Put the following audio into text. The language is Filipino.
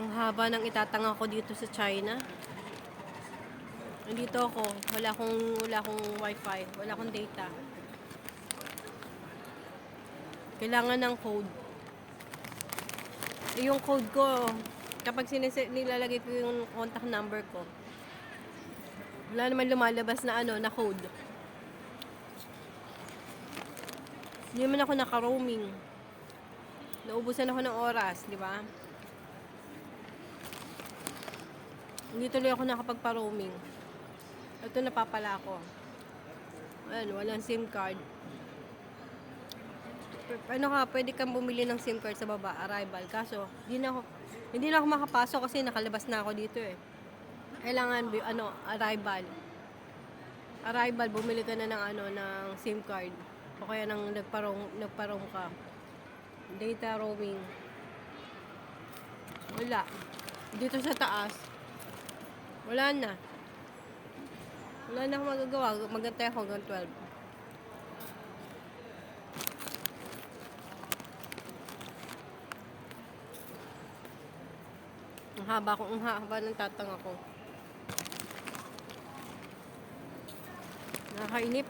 Ang haba ng itatanga ko dito sa China. Nandito ako. Wala akong, wala akong wifi. Wala akong data. Kailangan ng code. Eh, Yung code ko, kapag sinise, nilalagay ko yung contact number ko, wala naman lumalabas na ano, na code. Hindi naman ako naka-roaming. Naubusan ako ng oras, di ba? Hindi tuloy ako nakapagpa-roaming. Ito napapala ako. Ayan, walang SIM card. Ano ka, pwede kang bumili ng SIM card sa baba, arrival. Kaso, hindi na ako, hindi na ako makapasok kasi nakalabas na ako dito eh. Kailangan, ano, arrival. Arrival, bumili ka na ng ano, ng SIM card. O kaya nang nagparong, nagparong ka. Data roaming. Wala. Dito sa taas, wala na. Wala na akong magagawa. Magantay ako hanggang 12. Ang haba ko, ang haba ng tatanga ko. Nakakainip.